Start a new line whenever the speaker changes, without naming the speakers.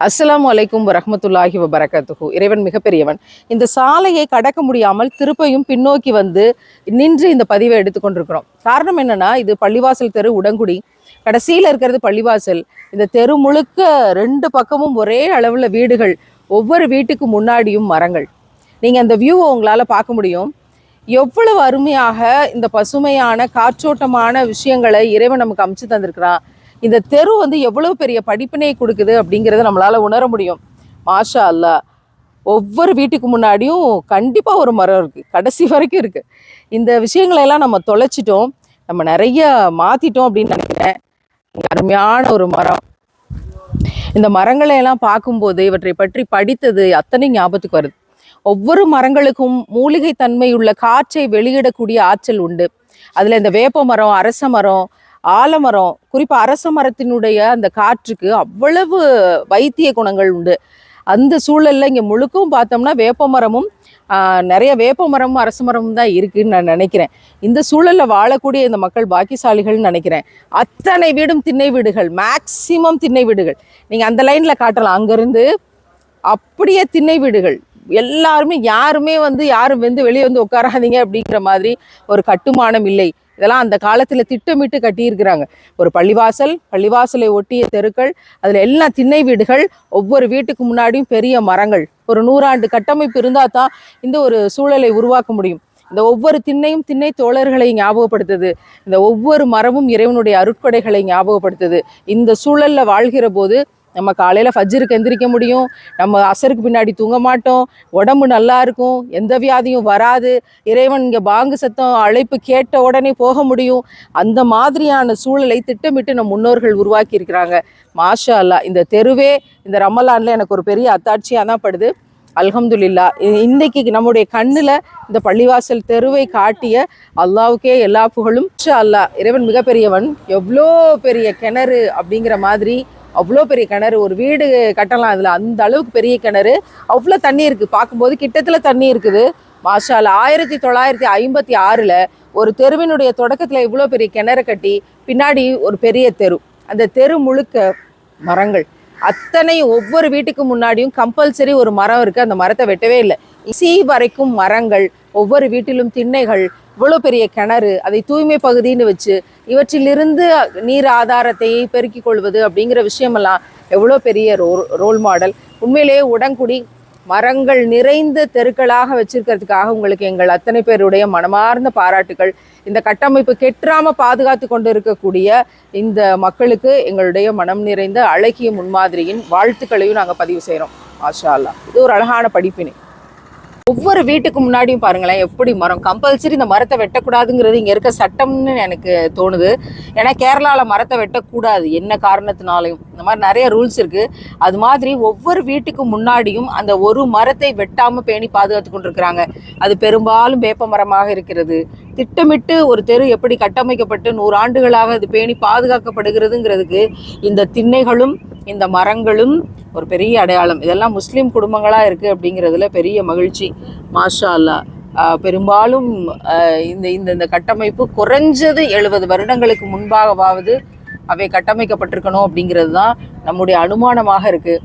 அஸ்லாம் அலைக்கும் வரஹ்மத்துல்லாஹி வபரகாத்துஹு. இறைவன் மிகப்பெரியவன். இந்த சாலையை கடக்க முடியாமல் திருப்பையும் பின்னோக்கி வந்து நின்று இந்த பதிவை எடுத்துக்கொண்டிருக்கிறோம் காரணம் என்னன்னா இது பள்ளிவாசல் தெரு உடங்குடி. கடைசியில் இருக்கிறது பள்ளிவாசல். இந்த தெரு முழுக்க ரெண்டு பக்கமும் ஒரே அளவில் வீடுகள். ஒவ்வொரு வீட்டுக்கு முன்னாடியும் மரங்கள். நீங்கள் அந்த வியூவை உங்களால் பார்க்க முடியும். எவ்வளவு அருமையாக இந்த பசுமையான காற்றோட்டமான விஷயங்களை இறைவன் நமக்கு அமைச்சு தந்திருக்கிறான். இந்த தெரு வந்து எவ்வளவு பெரிய படிப்பினை கொடுக்குது அப்படிங்கிறத நம்மளால உணர முடியும். மாஷா அல்லாஹ் ஒவ்வொரு வீட்டுக்கு முன்னாடியும் கண்டிப்பாக ஒரு மரம் இருக்குது கடைசி வரைக்கும் இருக்குது இந்த விஷயங்களை எல்லாம் நம்ம தொலைச்சிட்டோம். நம்ம நிறைய மாற்றிட்டோம் அப்படின்னு நினைக்கிறேன். அருமையான ஒரு மரம். இந்த மரங்களை எல்லாம் பார்க்கும்போது இவற்றை பற்றி படித்தது அத்தனை ஞாபகத்துக்கு வருது. ஒவ்வொரு மரங்களுக்கும் மூலிகை தன்மை உள்ள காற்றை வெளியிடக்கூடிய ஆற்றல் உண்டு. அதில் இந்த வேப்ப மரம் அரச மரம் ஆலமரம் குறிப்பாக அரச மரத்தினுடைய அந்த காற்றுக்கு அவ்வளவு வைத்திய குணங்கள் உண்டு. அந்த சூழலில் இங்கே முழுக்கும் பார்த்தோம்னா வேப்ப மரமும் நிறைய வேப்ப மரமும் அரச மரமும் தான் இருக்குதுன்னு நான் நினைக்கிறேன். இந்த சூழலில் வாழக்கூடிய இந்த மக்கள் பாக்கியசாலிகள்னு நினைக்கிறேன். அத்தனை வீடும் திண்ணை வீடுகள் மேக்சிமம் திண்ணை வீடுகள். நீங்கள் அந்த லைனில் காட்டலாம். அங்கேருந்து அப்படியே திண்ணை வீடுகள். எல்லாருமே யாருமே வந்து யாரும் வந்து வெளியே வந்து உட்காராதீங்க அப்படிங்கிற மாதிரி ஒரு கட்டுமானம் இல்லை. இதெல்லாம் அந்த காலத்தில் திட்டமிட்டு கட்டியிருக்கிறாங்க. ஒரு பள்ளிவாசல் பள்ளிவாசலை ஒட்டிய தெருக்கள் அதில் எல்லா திண்ணை வீடுகள் ஒவ்வொரு வீட்டுக்கு முன்னாடியும் பெரிய மரங்கள். ஒரு நூறாண்டு கட்டமைப்பு இருந்தால் தான் இந்த ஒரு சூழலை உருவாக்க முடியும். இந்த ஒவ்வொரு திண்ணையும் திண்ணை தோழர்களை ஞாபகப்படுத்துது. இந்த ஒவ்வொரு மரமும் இறைவனுடைய அருட்கொடைகளை ஞாபகப்படுத்துது. இந்த சூழலில் வாழ்கிற போது நம்ம காலையில் ஃபஜ்ஜருக்கு எந்திரிக்க முடியும். நம்ம அசருக்கு பின்னாடி தூங்க மாட்டோம். உடம்பு நல்லா இருக்கும். எந்த வியாதியும் வராது. இறைவன் இங்கே பாங்கு சத்தம் அழைப்பு கேட்ட உடனே போக முடியும். அந்த மாதிரியான சூழலை திட்டமிட்டு நம் முன்னோர்கள் உருவாக்கி இருக்கிறாங்க. மாஷா அல்லாஹ் இந்த தெருவே இந்த ரமலானில் எனக்கு ஒரு பெரிய அத்தாட்சியாக தான் படுது. அல்ஹம்துலில்லா இன்னைக்கு நம்முடைய கண்ணில் இந்த பள்ளிவாசல் தெருவை காட்டிய அல்லாவுக்கே எல்லா புகழும். அல்லா அல்லாஹ் இறைவன் மிகப்பெரியவன். எவ்வளோ பெரிய கிணறு அப்படிங்கிற மாதிரி அவ்வளோ பெரிய கிணறு ஒரு வீடு கட்டலாம் அதில். அந்த அளவுக்கு பெரிய கிணறு. அவ்வளோ தண்ணி இருக்குது பார்க்கும்போது கிட்டத்தில் தண்ணி இருக்குது. மாஷால் ஆயிரத்தி தொள்ளாயிரத்தி ஐம்பத்தி ஆறில் ஒரு தெருவினுடைய தொடக்கத்தில் இவ்வளோ பெரிய கிணறு கட்டி பின்னாடி ஒரு பெரிய தெரு. அந்த தெரு முழுக்க மரங்கள். அத்தனை ஒவ்வொரு வீட்டுக்கு முன்னாடியும் கம்பல்சரி ஒரு மரம் இருக்கு. அந்த மரத்தை வெட்டவே இல்லை. இசி வரைக்கும் மரங்கள் ஒவ்வொரு வீட்டிலும் திண்ணைகள் இவ்வளோ பெரிய கிணறு அதை தூய்மை பகுதின்னு வச்சு இவற்றிலிருந்து நீர் ஆதாரத்தை பெருக்கிக் கொள்வது அப்படிங்கிற விஷயமெல்லாம் எவ்வளோ பெரிய ரோல் ரோல் மாடல் உண்மையிலேயே உடன்குடி மரங்கள் நிறைந்த தெருக்களாக வச்சிருக்கிறதுக்காக உங்களுக்கு எங்கள் அத்தனை பேருடைய மனமார்ந்த பாராட்டுகள். இந்த கட்டமைப்பு கெட்டாம பாதுகாத்து கொண்டு இருக்கக்கூடிய இந்த மக்களுக்கு எங்களுடைய மனம் நிறைந்த அழகிய முன்மாதிரியின் வாழ்த்துக்களையும் நாங்கள் பதிவு செய்கிறோம் மாஷா அல்லாஹ் இது ஒரு அழகான படிப்பினை. ஒவ்வொரு வீட்டுக்கு முன்னாடியும் பாருங்களேன் எப்படி மரம். கம்பல்சரி இந்த மரத்தை வெட்டக்கூடாதுங்கிறது இங்கே இருக்க சட்டம்னு எனக்கு தோணுது. ஏன்னா கேரளாவில் மரத்தை வெட்டக்கூடாது. என்ன காரணத்தினாலையும். இந்த மாதிரி நிறைய ரூல்ஸ் இருக்குது அது மாதிரி ஒவ்வொரு வீட்டுக்கு முன்னாடியும் அந்த ஒரு மரத்தை வெட்டாமல் பேணி பாதுகாத்து கொண்டிருக்கிறாங்க. அது பெரும்பாலும் வேப்ப மரமாக இருக்கிறது. திட்டமிட்டு ஒரு தெரு எப்படி கட்டமைக்கப்பட்டு நூறு ஆண்டுகளாக அது பேணி பாதுகாக்கப்படுகிறதுங்கிறதுக்கு இந்த திண்ணைகளும் இந்த மரங்களும் ஒரு பெரிய அடையாளம். இதெல்லாம் முஸ்லீம் குடும்பங்களாக இருக்குது அப்படிங்கிறதுல பெரிய மகிழ்ச்சி. மாஷா அல்லாஹ் பெரும்பாலும் இந்த இந்த இந்த கட்டமைப்பு குறைஞ்சது எழுபது வருடங்களுக்கு முன்பாகவாவது அவை கட்டமைக்கப்பட்டிருக்கணும் அப்படிங்கிறது தான் நம்முடைய அனுமானமாக இருக்குது